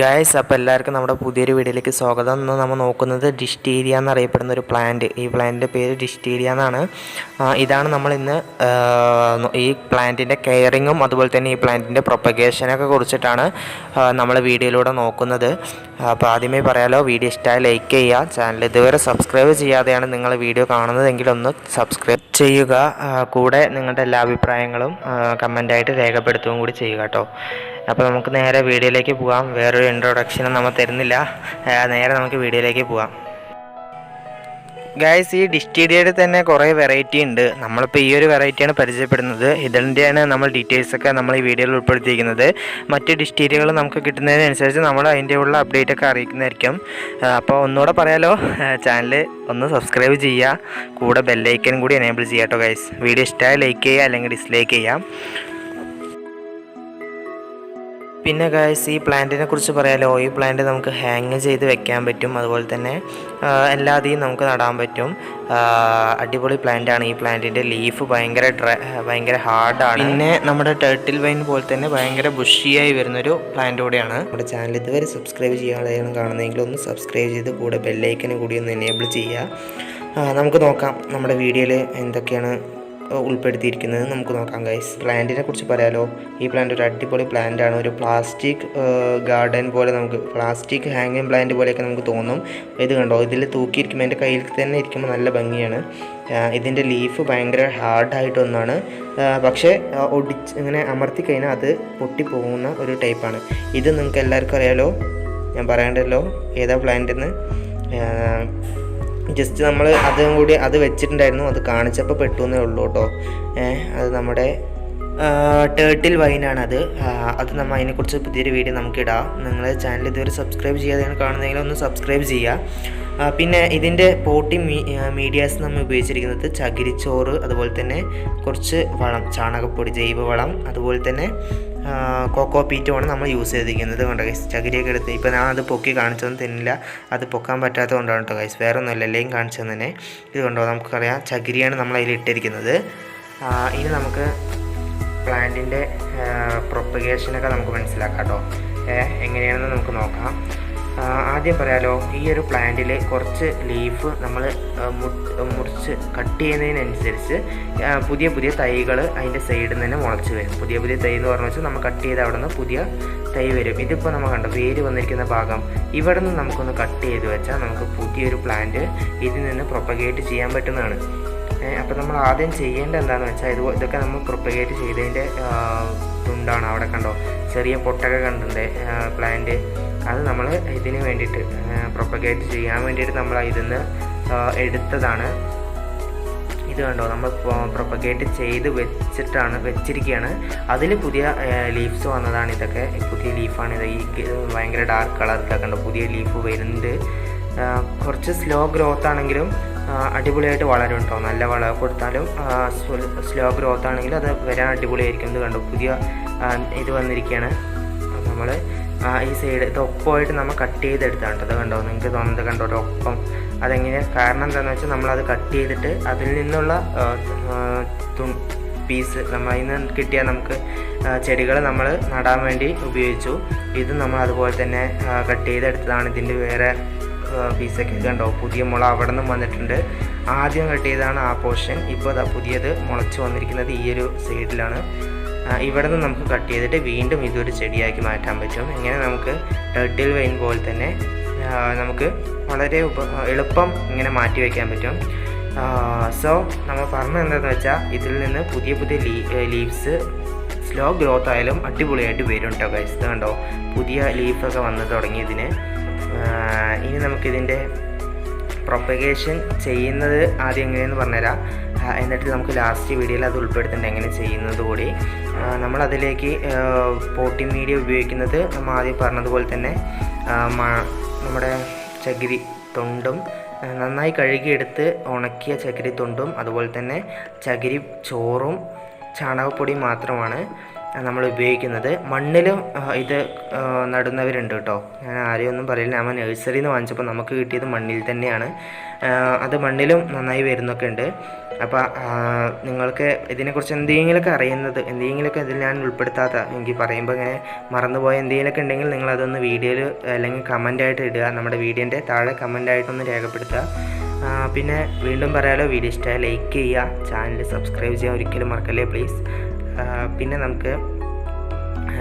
Guys അപ്പോൾ എല്ലാവർക്കും നമ്മുടെ പുതിയൊരു വീഡിയോയിലേക്ക് സ്വാഗതം. ഇന്ന് നമ്മൾ നോക്കുന്നത് ഡിസ്റ്റീരിയ എന്നറിയപ്പെടുന്ന ഒരു പ്ലാന്റ് ഈ പ്ലാന്റിന്റെ പേര് ഡിസ്റ്റീരിയ എന്നാണ്. ഇതാണ് നമ്മൾ ഇന്ന് ഈ പ്ലാന്റിന്റെ കെയറിങ്ങും അതുപോലെ തന്നെ ഈ പ്ലാന്റിന്റെ പ്രൊപ്പഗേഷനൊക്കെ കുറിച്ചിട്ടാണ് നമ്മൾ വീഡിയോയിലൂടെ നോക്കുന്നത്. അപ്പോൾ ആദ്യമേ പറയാലോ വീഡിയോ ഇഷ്ടമായി ലൈക്ക് ചെയ്യുക. ചാനൽ ഇതുവരെ സബ്സ്ക്രൈബ് ചെയ്യാതെയാണ് നിങ്ങൾ വീഡിയോ കാണുന്നതെങ്കിൽ ഒന്ന് സബ്സ്ക്രൈബ് ചെയ്യുക. കൂടെ നിങ്ങളുടെ എല്ലാ അഭിപ്രായങ്ങളും കമന്റായിട്ട് രേഖപ്പെടുത്തുകയും കൂടി ചെയ്യുക കേട്ടോ. അപ്പോൾ നമുക്ക് നേരെ വീഡിയോയിലേക്ക് പോകാം വേറൊരു ഇൻട്രൊഡക്ഷനും നമ്മൾ തരുന്നില്ല. നേരെ നമുക്ക് വീഡിയോയിലേക്ക് പോകാം ഗായ്സ് ഈ ഡിസ്റ്റീരിയയുടെ തന്നെ കുറേ വെറൈറ്റി ഉണ്ട്. നമ്മളിപ്പോൾ ഈ ഒരു വെറൈറ്റിയാണ് പരിചയപ്പെടുന്നത്. ഇതിന്റെയാണ് നമ്മൾ ഡീറ്റെയിൽസൊക്കെ നമ്മൾ ഈ വീഡിയോയിൽ ഉൾപ്പെടുത്തിയിരിക്കുന്നത്. മറ്റ് ഡിസ്റ്റീരിയകൾ നമുക്ക് കിട്ടുന്നതിനനുസരിച്ച് നമ്മൾ അതിന്റെ ഉള്ള അപ്ഡേറ്റ് ഒക്കെ അറിയിക്കുന്നതായിരിക്കും. അപ്പോൾ ഒന്നുകൂടെ പറയാലോ. ചാനൽ ഒന്ന് സബ്സ്ക്രൈബ് ചെയ്യുക. കൂടെ ബെല്ലൈക്കനും കൂടി എനേബിൾ ചെയ്യാം കേട്ടോ ഗൈസ് വീഡിയോ ഇഷ്ടമായി ലൈക്ക് ചെയ്യുക അല്ലെങ്കിൽ ഡിസ്ലൈക്ക് ചെയ്യാം പിന്നെ ഗായ്സ് ഈ പ്ലാന്റിനെ കുറിച്ച് പറയാലോ. ഈ പ്ലാന്റ് നമുക്ക് ഹാങ് ചെയ്ത് വെക്കാൻ പറ്റും. അതുപോലെ തന്നെ എല്ലാതെയും നമുക്ക് നടാൻ പറ്റും. അടിപൊളി പ്ലാന്റ് ആണ്. ഈ പ്ലാന്റിന്റെ ലീഫ് ഭയങ്കര ഡ്രൈ ഭയങ്കര ഹാർഡാണ് പിന്നെ നമ്മുടെ ടേർട്ടിൽ വൈൻ പോലെ തന്നെ ഭയങ്കര ബുഷിയായി വരുന്നൊരു പ്ലാന്റ് കൂടെയാണ്. നമ്മുടെ ചാനൽ ഇതുവരെ സബ്സ്ക്രൈബ് ചെയ്യാതെയാണ് കാണുന്നതെങ്കിൽ ഒന്ന് സബ്സ്ക്രൈബ് ചെയ്ത് കൂടെ ബെല്ലൈക്കന് കൂടി ഒന്ന് എനേബിൾ ചെയ്യുക. നമുക്ക് നോക്കാം നമ്മുടെ വീഡിയോയിൽ എന്തൊക്കെയാണ് ഉൾപ്പെടുത്തിയിരിക്കുന്നത് നമുക്ക് നോക്കാം ഗൈസ് പ്ലാന്റിനെ കുറിച്ച് പറയാലോ. ഈ പ്ലാന്റ് ഒരു അടിപൊളി പ്ലാന്റ് ആണ്. ഒരു പ്ലാസ്റ്റിക് ഗാർഡൻ പോലെ നമുക്ക് പ്ലാസ്റ്റിക് ഹാങ്ങിങ് പ്ലാന്റ് പോലെയൊക്കെ നമുക്ക് തോന്നും. ഇത് കണ്ടോ? ഇതിൽ തൂക്കിയിരിക്കുമ്പോൾ എന്റെ കയ്യിൽ തന്നെ ഇരിക്കുമ്പോൾ നല്ല ഭംഗിയാണ്. ഇതിന്റെ ലീഫ് ഭയങ്കര ഹാർഡായിട്ട് ഒന്നാണ്. ആ, പക്ഷേ ഒടിച്ച് ഇങ്ങനെ അമർത്തി കഴിഞ്ഞാൽ അത് പൊട്ടിപ്പോകുന്ന ഒരു ടൈപ്പാണ് ഇത് നിങ്ങൾക്ക് എല്ലാവർക്കും അറിയാലോ. ഞാൻ പറയണ്ടല്ലോ ഏതാ പ്ലാന്റ് എന്ന്? ജസ്റ്റ് നമ്മൾ അതും കൂടി അത് വെച്ചിട്ടുണ്ടായിരുന്നു. അത് കാണിച്ചപ്പോൾ പെട്ടു എന്നേ ഉള്ളൂ കേട്ടോ അത് നമ്മുടെ ടേർട്ടിൽ വൈനാണത് അത്. നമ്മൾ അതിനെക്കുറിച്ച് പുതിയൊരു വീഡിയോ നമുക്ക് ഇടാം. നിങ്ങൾ ചാനൽ ഇതുവരെ സബ്സ്ക്രൈബ് ചെയ്യാതെയാണ് കാണുന്നതെങ്കിൽ ഒന്ന് സബ്സ്ക്രൈബ് ചെയ്യുക പിന്നെ ഇതിന്റെ പോട്ടി മീഡിയാസ് നമ്മൾ ഉപയോഗിച്ചിരിക്കുന്നത് ചകിരിച്ചോറ് അതുപോലെ തന്നെ കുറച്ച് വളം ചാണകപ്പൊടി ജൈവവളം അതുപോലെ തന്നെ കോക്കോ പീറ്റുമാണ് നമ്മൾ യൂസ് ചെയ്തിരിക്കുന്നത് കണ്ടോ ഗൈസ് ചകിരിയൊക്കെ എടുത്ത് ഇപ്പോൾ ഞാൻ അത് പൊക്കി കാണിച്ചൊന്നും തന്നില്ല. അത് പൊക്കാൻ പറ്റാത്തത് കൊണ്ടാണ് കേട്ടോ ഗൈസ് വേറെ ഒന്നുമില്ല എല്ലാം കാണിച്ചു തന്നെ. ഇത് നമുക്കറിയാം ചകിരിയാണ് നമ്മൾ അതിൽ ഇട്ടിരിക്കുന്നത്. ഇനി നമുക്ക് പ്ലാന്റിന്റെ പ്രൊപ്പഗേഷനൊക്കെ നമുക്ക് മനസ്സിലാക്കാം കേട്ടോ. എങ്ങനെയാണെന്ന് നമുക്ക് നോക്കാം. ആദ്യം പറയാലോ ഈ ഒരു പ്ലാന്റിൽ കുറച്ച് ലീഫ് നമ്മൾ മുറിച്ച് കട്ട് ചെയ്യുന്നതിനനുസരിച്ച് പുതിയ പുതിയ തൈകൾ അതിന്റെ സൈഡിൽ നിന്ന് തന്നെ മുളച്ച് വരും. പുതിയ പുതിയ തൈ എന്ന് പറഞ്ഞു വെച്ചാൽ നമ്മൾ കട്ട് ചെയ്ത് അവിടെ നിന്ന് പുതിയ തൈ വരും. ഇതിപ്പോൾ നമ്മൾ കണ്ടു വേര് വന്നിരിക്കുന്ന ഭാഗം. ഇവിടെ നിന്ന് നമുക്കൊന്ന് കട്ട് ചെയ്ത് വെച്ചാൽ നമുക്ക് പുതിയൊരു പ്ലാന്റ് ഇതിൽ നിന്ന് പ്രൊപ്പഗേറ്റ് ചെയ്യാൻ പറ്റുന്നതാണ്. അപ്പോൾ നമ്മൾ ആദ്യം ചെയ്യേണ്ടത് എന്താണെന്ന് വെച്ചാൽ ഇത് ഇതൊക്കെ നമ്മൾ പ്രൊപ്പഗേറ്റ് ചെയ്തതിന്റെ തുണ്ടാണ് അവിടെ കണ്ടോ? ചെറിയ പൊട്ടൊക്കെ കണ്ടിട്ടുണ്ട് പ്ലാന്റ് അത് നമ്മൾ ഇതിന് വേണ്ടിയിട്ട് പ്രൊപ്പഗേറ്റ് ചെയ്യാൻ വേണ്ടിയിട്ട് നമ്മൾ ഇതിന്ന് നിന്ന് എടുത്തതാണ്. ഇത് കണ്ടോ? നമ്മൾ പ്രൊപ്പഗേറ്റ് ചെയ്ത് വെച്ചിട്ടാണ് വെച്ചിരിക്കുകയാണ് അതിൽ പുതിയ ലീഫ്സ് വന്നതാണ് ഇതൊക്കെ. പുതിയ ലീഫാണ് ഇത്. ഈ ഭയങ്കര ഡാർക്ക് കളറിലൊക്കെ കണ്ടോ? പുതിയ ലീഫ് വരുന്നുണ്ട്. കുറച്ച് സ്ലോ ഗ്രോത്ത് ആണെങ്കിലും അടിപൊളിയായിട്ട് വളരും കേട്ടോ നല്ല വളം കൊടുത്താലും സ്ലോ ഗ്രോത്ത് ആണെങ്കിലും അത് വരാൻ അടിപൊളിയായിരിക്കും ഇത് കണ്ടു. പുതിയ ഇത് വന്നിരിക്കുകയാണ് നമ്മൾ ഈ സൈഡ് ഇത് ഒപ്പമായിട്ട് നമ്മൾ കട്ട് ചെയ്തെടുത്താണ് കേട്ടോ. അത് കണ്ടോ? നിങ്ങൾക്ക് തോന്നുന്നത് കണ്ടോ? ഒപ്പം. അതെങ്ങനെ? കാരണം എന്താണെന്ന് വെച്ചാൽ നമ്മളത് കട്ട് ചെയ്തിട്ട് അതിൽ നിന്നുള്ള പീസ് നമ്മൾ അതിൽ നിന്ന് കിട്ടിയ നമുക്ക് ചെടികൾ നമ്മൾ നടാൻ വേണ്ടി ഉപയോഗിച്ചു. ഇത് നമ്മൾ അതുപോലെ തന്നെ കട്ട് ചെയ്തെടുത്തതാണ്. ഇതിന്റെ വേറെ പീസൊക്കെ കണ്ടോ? പുതിയ മുള അവിടെ നിന്നും വന്നിട്ടുണ്ട്. ആദ്യം കട്ട് ചെയ്തതാണ് ആ പോർഷൻ. ഇപ്പോൾ അതാ പുതിയത് മുളച്ച് വന്നിരിക്കുന്നത് ഈ ഒരു സൈഡിലാണ്. ഇവിടെ നിന്ന് നമുക്ക് കട്ട് ചെയ്തിട്ട് വീണ്ടും ഇതൊരു ചെടിയാക്കി മാറ്റാൻ പറ്റും. ഇങ്ങനെ നമുക്ക് ടർട്ടിൽ വെയിൻ പോലെ തന്നെ നമുക്ക് വളരെ എളുപ്പം ഇങ്ങനെ മാറ്റി വയ്ക്കാൻ പറ്റും. സോ നമ്മൾ പറഞ്ഞത് എന്താണെന്ന് വെച്ചാൽ ഇതിൽ നിന്ന് പുതിയ പുതിയ ലീവ്സ് സ്ലോ ഗ്രോത്ത് ആയാലും അടിപൊളിയായിട്ട് വരും കേട്ടോ ഗൈസ് കണ്ടോ? പുതിയ ലീഫൊക്കെ വന്ന് തുടങ്ങി ഇതിന്. ഇനി നമുക്കിതിന്റെ പ്രൊപ്പഗേഷൻ ചെയ്യുന്നത് ആദ്യം എങ്ങനെയെന്ന് പറഞ്ഞുതരാം. എന്നിട്ട് നമുക്ക് ലാസ്റ്റ് വീഡിയോയിൽ അത് ഉൾപ്പെടുത്തേണ്ട എങ്ങനെ ചെയ്യുന്നത് കൂടി. നമ്മളതിലേക്ക് പോട്ടി മീഡിയ ഉപയോഗിക്കുന്നത് നമ്മൾ ആദ്യം പറഞ്ഞതുപോലെ തന്നെ നമ്മുടെ ചകിരി തൊണ്ടും നന്നായി കഴുകിയെടുത്ത് ഉണക്കിയ ചകിരി തൊണ്ടും അതുപോലെ തന്നെ ചകിരി ചോറും ചാണകപ്പൊടി മാത്രമാണ്. നമ്മൾ ഉപയോഗിക്കുന്നത്. മണ്ണിലും ഇത് നടുന്നവരുണ്ട് കേട്ടോ. ഞാൻ ആരെയും ഒന്നും പറയില്ല. നമ്മൾ നഴ്സറിയിൽ നിന്ന് വാങ്ങിച്ചപ്പോൾ നമുക്ക് കിട്ടിയത് മണ്ണിൽ തന്നെയാണ്. അത് മണ്ണിലും നന്നായി വരുന്നൊക്കെ ഉണ്ട്. അപ്പോൾ നിങ്ങൾക്ക് ഇതിനെക്കുറിച്ച് എന്തെങ്കിലുമൊക്കെ അറിയുന്നത് എന്തെങ്കിലുമൊക്കെ ഇതിൽ ഞാൻ ഉൾപ്പെടുത്താത്ത എനിക്ക് പറയുമ്പോൾ ഇങ്ങനെ മറന്നുപോയ എന്തെങ്കിലുമൊക്കെ ഉണ്ടെങ്കിൽ നിങ്ങൾ അതൊന്ന് വീഡിയോയിൽ അല്ലെങ്കിൽ കമന്റായിട്ട് ഇടുക. നമ്മുടെ വീഡിയോന്റെ താഴെ കമന്റായിട്ടൊന്ന് രേഖപ്പെടുത്തുക. പിന്നെ വീണ്ടും പറയാലോ. വീഡിയോ ഇഷ്ടമായ ലൈക്ക് ചെയ്യുക. ചാനൽ സബ്സ്ക്രൈബ് ചെയ്യാൻ ഒരിക്കലും മറക്കല്ലേ പ്ലീസ് പിന്നെ നമുക്ക്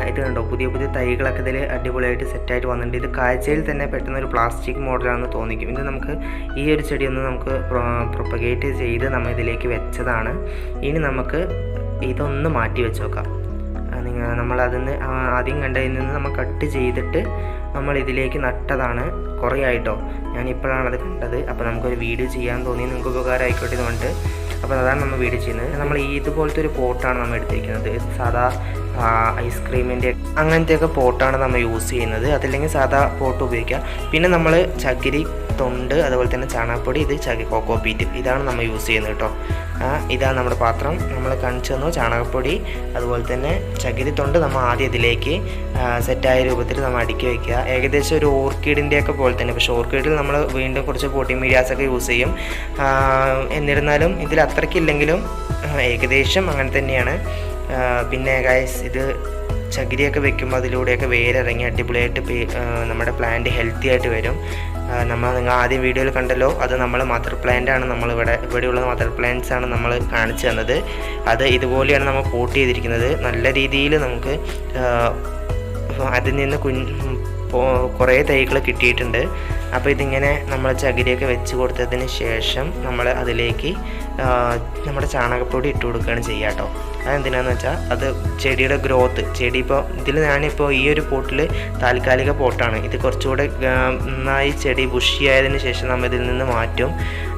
ഇത് കണ്ടോ? പുതിയ പുതിയ തൈകളൊക്കെ ഇതിൽ അടിപൊളിയായിട്ട് സെറ്റായിട്ട് വന്നിട്ടുണ്ട്. ഇത് കാഴ്ചയിൽ തന്നെ പെട്ടെന്ന് ഒരു പ്ലാസ്റ്റിക് മോഡലാണെന്ന് തോന്നിക്കും. ഇത് നമുക്ക് ഈ ഒരു ചെടി ഒന്ന് നമുക്ക് പ്രൊപ്പഗേറ്റ് ചെയ്ത് നമ്മൾ ഇതിലേക്ക് വെച്ചതാണ്. ഇനി നമുക്ക് ഇതൊന്ന് മാറ്റി വെച്ച് നോക്കാം. നിങ്ങൾ നമ്മളതിന്ന് ആദ്യം കണ്ടതിൽ നിന്ന് നമ്മൾ കട്ട് ചെയ്തിട്ട് നമ്മൾ ഇതിലേക്ക് നട്ടതാണ് കുറേ ആയിട്ടോ. അത് കണ്ടത്. അപ്പോൾ നമുക്കൊരു വീഡിയോ ചെയ്യാൻ തോന്നി നിങ്ങൾക്ക് ഉപകാരമായിക്കോട്ടെ എന്ന് അപ്പോൾ അതാണ് നമ്മൾ വീഡിയോ ചെയ്യുന്നത്. നമ്മൾ ഇതുപോലത്തെ ഒരു പോട്ടാണ് നമ്മൾ എടുത്തിരിക്കുന്നത്. സാധാ ഐസ്ക്രീമിന്റെ അങ്ങനത്തെയൊക്കെ പോട്ടാണ് നമ്മൾ യൂസ് ചെയ്യുന്നത്. അതല്ലെങ്കിൽ സാധാ പോട്ട് ഉപയോഗിക്കാം. പിന്നെ നമ്മൾ ചകിരി തൊണ്ട് അതുപോലെ തന്നെ ചാണകപ്പൊടി ഇത് ചകി കോക്കോപ്പീറ്റ് ഇതാണ് നമ്മൾ യൂസ് ചെയ്യുന്നത് കേട്ടോ. ഇതാണ് നമ്മുടെ പാത്രം. നമ്മൾ കാണിച്ചു തന്നു ചാണകപ്പൊടി അതുപോലെ തന്നെ ചകിരി തൊണ്ട് നമ്മൾ ആദ്യം ഇതിലേക്ക് സെറ്റായ രൂപത്തിൽ നമ്മൾ അടുക്കി വയ്ക്കുക ഏകദേശം ഒരു ഓർക്കിഡിന്റെ ഒക്കെ പോലെ തന്നെ. പക്ഷേ ഓർക്കിഡിൽ നമ്മൾ വീണ്ടും കുറച്ച് പോട്ടി മീഡിയാസൊക്കെ യൂസ് ചെയ്യും. എന്നിരുന്നാലും ഇതിൽ അത്രയ്ക്കില്ലെങ്കിലും ഏകദേശം അങ്ങനെ തന്നെയാണ്. പിന്നെ ഗൈസ് ഇത് ചകിരിയൊക്കെ വെക്കുമ്പോൾ അതിലൂടെയൊക്കെ വേരിറങ്ങി അടിപൊളിയായിട്ട് നമ്മുടെ പ്ലാന്റ് ഹെൽത്തി ആയിട്ട് വരും. നമ്മൾ നിങ്ങൾ ആദ്യം വീഡിയോയിൽ കണ്ടല്ലോ അത് നമ്മൾ മദർ പ്ലാന്റ് ആണ്. നമ്മളിവിടെ ഇവിടെയുള്ള മദർ പ്ലാന്റ്സ് ആണ് നമ്മൾ കാണിച്ചു തന്നത്. അത് ഇതുപോലെയാണ് നമ്മൾ പോട്ട് ചെയ്തിരിക്കുന്നത്. നല്ല രീതിയിൽ നമുക്ക് അതിൽ നിന്ന് കുഞ്ഞ് കുറേ തൈകൾ കിട്ടിയിട്ടുണ്ട്. അപ്പോൾ ഇതിങ്ങനെ നമ്മൾ ചകിരിയൊക്കെ വെച്ച് കൊടുത്തതിന് ശേഷം നമ്മൾ അതിലേക്ക് നമ്മുടെ ചാണകപ്പൊടി ഇട്ട് കൊടുക്കുകയാണ് ചെയ്യുക കേട്ടോ. അതെന്തിനാന്ന് വെച്ചാൽ അത് ചെടിയുടെ ഗ്രോത്ത് ചെടി ഇപ്പോൾ ഇതിൽ ഞാനിപ്പോൾ ഈ ഒരു പോട്ടിൽ താൽക്കാലിക പോട്ടാണ്. ഇത് കുറച്ചുകൂടെ നന്നായി ചെടി ബുഷിയായതിനു ശേഷം നമ്മൾ ഇതിൽ നിന്ന് മാറ്റും.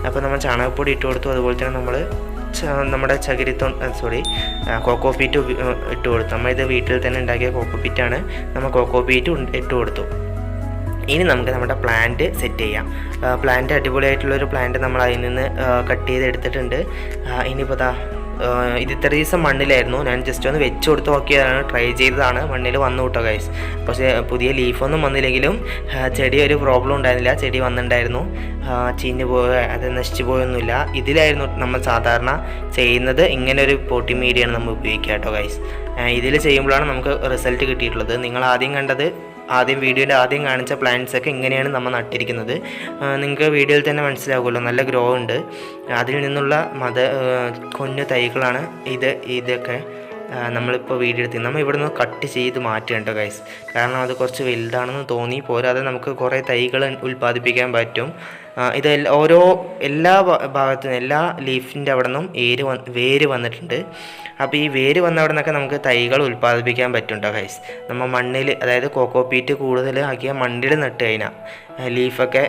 അപ്പോൾ നമ്മൾ ചാണകപ്പൊടി ഇട്ട് കൊടുത്തു. അതുപോലെ തന്നെ നമ്മൾ നമ്മുടെ ചകിരിത്തോ സോറി കോക്കോ പീറ്റ് ഇട്ട് കൊടുത്തു. നമ്മൾ ഇത് വീട്ടിൽ തന്നെ ഉണ്ടാക്കിയ കോക്കോപീറ്റാണ് നമ്മൾ കോക്കോ പീറ്റ് ഇട്ട് കൊടുത്തു. ഇനി നമുക്ക് നമ്മുടെ പ്ലാന്റ് സെറ്റ് ചെയ്യാം. പ്ലാന്റ് അടിപൊളിയായിട്ടുള്ളൊരു പ്ലാന്റ് നമ്മൾ അതിൽ നിന്ന് കട്ട് ചെയ്ത് എടുത്തിട്ടുണ്ട് ഇനിയിപ്പോൾ ദാ ഇത് ഇത്ര ദിവസം മണ്ണിലായിരുന്നു. ഞാൻ ജസ്റ്റ് ഒന്ന് വെച്ച് കൊടുത്ത് നോക്കിയതാണ്. ട്രൈ ചെയ്തതാണ്. മണ്ണിൽ വന്നു കേട്ടോ ഗൈസ് പക്ഷേ പുതിയ ലീഫൊന്നും വന്നില്ലെങ്കിലും ചെടി ഒരു പ്രോബ്ലം ഉണ്ടായിരുന്നില്ല. ചെടി വന്നിട്ടുണ്ടായിരുന്നു ചീഞ്ഞ് പോയ അത് നശിച്ചു പോയൊന്നുമില്ല. ഇതിലായിരുന്നു നമ്മൾ സാധാരണ ചെയ്യുന്നത്. ഇങ്ങനെ ഒരു പോട്ടി മീഡിയാണ് നമ്മൾ ഉപയോഗിക്കുക കേട്ടോ ഗൈസ് ഇതിൽ ചെയ്യുമ്പോഴാണ് നമുക്ക് റിസൾട്ട് കിട്ടിയിട്ടുള്ളത്. നിങ്ങൾ ആദ്യം കണ്ടത് ആദ്യം വീഡിയോയിൽ ആദ്യം കാണിച്ച പ്ലാന്റ്സ് ഒക്കെ ഇങ്ങനെയാണ് നമ്മൾ നട്ടിരിക്കുന്നത്. നിങ്ങൾക്ക് വീഡിയോയിൽ തന്നെ മനസ്സിലാവുമല്ലോ നല്ല ഗ്രോ ഉണ്ട്. അതിൽ നിന്നുള്ള മത കൊഞ്ഞു തൈകളാണ് ഇത് ഇതൊക്കെ നമ്മളിപ്പോൾ വീഡിയോ എടുത്ത് നമ്മൾ ഇവിടെ നിന്ന് കട്ട് ചെയ്ത് മാറ്റേണ്ടോ ഗൈസ് കാരണം അത് കുറച്ച് വലുതാണെന്ന് തോന്നി പോരാതെ നമുക്ക് കുറേ തൈകൾ ഉൽപ്പാദിപ്പിക്കാൻ പറ്റും. ഇത് ഓരോ എല്ലാ ഭാഗത്തു നിന്നും എല്ലാ ലീഫിന്റെ അവിടെ നിന്നും ഏര് വന്ന് വേര് വന്നിട്ടുണ്ട്. അപ്പോൾ ഈ വേര് വന്ന അവിടെ നിന്നൊക്കെ നമുക്ക് തൈകൾ ഉൽപ്പാദിപ്പിക്കാൻ പറ്റുന്നുണ്ടോ കേട്ടോ ഗൈസ് നമ്മൾ മണ്ണിൽ അതായത് കോക്കോപീറ്റ് കൂടുതൽ ആക്കിയ മണ്ണിൽ നട്ട് കഴിഞ്ഞാൽ ലീഫൊക്കെ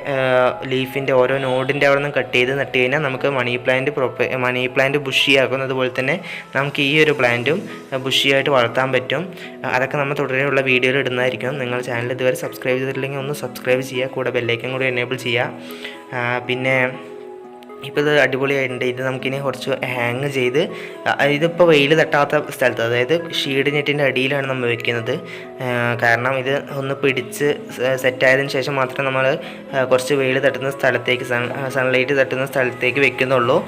ലീഫിന്റെ ഓരോ നോഡിന്റെ അവിടെ നിന്ന് കട്ട് ചെയ്ത് നട്ട് കഴിഞ്ഞാൽ നമുക്ക് മണി പ്ലാന്റ് പ്രൊപ്പ മണി പ്ലാന്റ് ബുഷിയാക്കുന്നത് പോലെ തന്നെ നമുക്ക് ഈ ഒരു പ്ലാന്റും ബുഷിയായിട്ട് വളർത്താൻ പറ്റും. അതൊക്കെ നമ്മൾ തുടരെയുള്ള വീഡിയോയിൽ ഇടുന്നതായിരിക്കും. നിങ്ങൾ ചാനൽ ഇതുവരെ സബ്സ്ക്രൈബ് ചെയ്തിട്ടില്ലെങ്കിൽ ഒന്ന് സബ്സ്ക്രൈബ് ചെയ്യുക. കൂടെ ബെല്ലൈക്കൻ കൂടി എനേബിൾ ചെയ്യുക. പിന്നെ ഇപ്പോൾ ഇത് അടിപൊളിയായിട്ടുണ്ട്. ഇത് നമുക്കിനി കുറച്ച് ഹാങ് ചെയ്ത് ഇതിപ്പോൾ വെയിൽ തട്ടാത്ത സ്ഥലത്ത് അതായത് ഷീഡ് നെറ്റിന്റെ അടിയിലാണ് നമ്മൾ വെക്കുന്നത്. കാരണം ഇത് ഒന്ന് പിടിച്ച് സെറ്റായതിനു ശേഷം മാത്രം നമ്മൾ കുറച്ച് വെയിൽ തട്ടുന്ന സ്ഥലത്തേക്ക് സൺ സൺലൈറ്റ് തട്ടുന്ന സ്ഥലത്തേക്ക് വെക്കുന്നുള്ളൂ.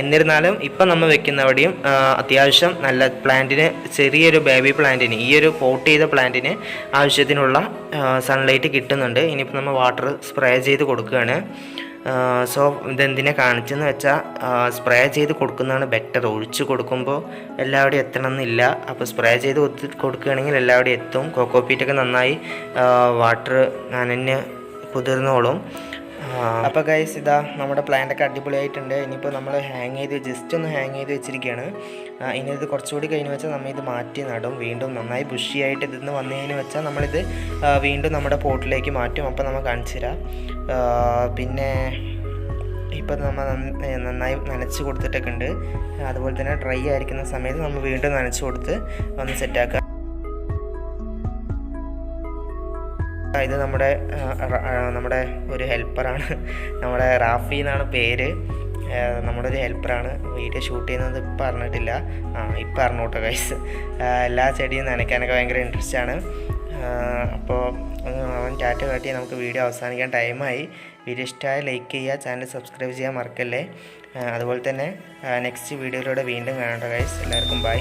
എന്നിരുന്നാലും ഇപ്പം നമ്മൾ വെക്കുന്നവിടെയും അവിടെയും അത്യാവശ്യം നല്ല പ്ലാന്റിന് ചെറിയൊരു ബേബി പ്ലാന്റിന് ഈ ഒരു പോട്ട് ചെയ്ത പ്ലാന്റിന് ആവശ്യത്തിനുള്ള സൺലൈറ്റ് കിട്ടുന്നുണ്ട്. ഇനിയിപ്പോൾ നമ്മൾ വാട്ടർ സ്പ്രേ ചെയ്ത് കൊടുക്കുകയാണ്. സോ ഇതെന്തിനെ കാണിച്ചെന്ന് വെച്ചാൽ സ്പ്രേ ചെയ്ത് കൊടുക്കുന്നതാണ് ബെറ്റർ ഒഴിച്ച് കൊടുക്കുമ്പോൾ എല്ലാവിടെയും എത്തണം എന്നില്ല അപ്പോൾ സ്പ്രേ ചെയ്ത് കൊടുക്കുകയാണെങ്കിൽ എല്ലാവിടെയും എത്തും. കൊക്കോപ്പീറ്റൊക്കെ നന്നായി വാട്ടർ നനഞ്ഞ് കുതിർന്നോളും. അപ്പോൾ ഗൈസ് ഇതാ നമ്മുടെ പ്ലാന്റൊക്കെ അടിപൊളിയായിട്ടുണ്ട്. ഇനിയിപ്പോൾ നമ്മൾ ഹാങ് ചെയ്ത് ജസ്റ്റ് ഒന്ന് ഹാങ് ചെയ്ത് വെച്ചിരിക്കുകയാണ് ഇനി ഇത് കുറച്ചുകൂടി കഴിഞ്ഞ് വെച്ചാൽ നമ്മൾ ഇത് മാറ്റി നടും. വീണ്ടും നന്നായി ബുഷിയായിട്ട് ഇതിന്ന് വന്നു കഴിഞ്ഞ് വെച്ചാൽ നമ്മളിത് വീണ്ടും നമ്മുടെ പോട്ടിലേക്ക് മാറ്റും. അപ്പോൾ നമുക്ക് കാണിച്ചു തരാം. പിന്നെ ഇപ്പം നമ്മൾ നന്നായി നനച്ച് കൊടുത്തിട്ടൊക്കെ ഉണ്ട്. അതുപോലെ തന്നെ ഡ്രൈ ആയിരിക്കുന്ന സമയത്ത് നമ്മൾ വീണ്ടും നനച്ച് കൊടുത്ത് ഒന്ന് സെറ്റാക്കുക ഇത് നമ്മുടെ നമ്മുടെ ഒരു ഹെൽപ്പറാണ്. നമ്മുടെ റാഫി എന്നാണ് പേര്. നമ്മുടെ ഒരു ഹെൽപ്പറാണ്. വീഡിയോ ഷൂട്ട് ചെയ്യുന്നത് ഇപ്പം പറഞ്ഞിട്ടില്ല ആ ഇപ്പം അറിഞ്ഞോട്ടോ ഗൈസ് എല്ലാ ചെടിയും നനയ്ക്കാനൊക്കെ ഭയങ്കര ഇൻട്രസ്റ്റ് ആണ്. അപ്പോൾ അവൻ ടാറ്റ കാട്ടി നമുക്ക് വീഡിയോ അവസാനിക്കാൻ ടൈമായി വീഡിയോ ഇഷ്ടമായ ലൈക്ക് ചെയ്യുക ചാനൽ സബ്സ്ക്രൈബ് ചെയ്യാൻ മറക്കല്ലേ. അതുപോലെ തന്നെ നെക്സ്റ്റ് വീഡിയോയിലൂടെ വീണ്ടും കാണണ്ട ഗൈസ് എല്ലാവർക്കും ബൈ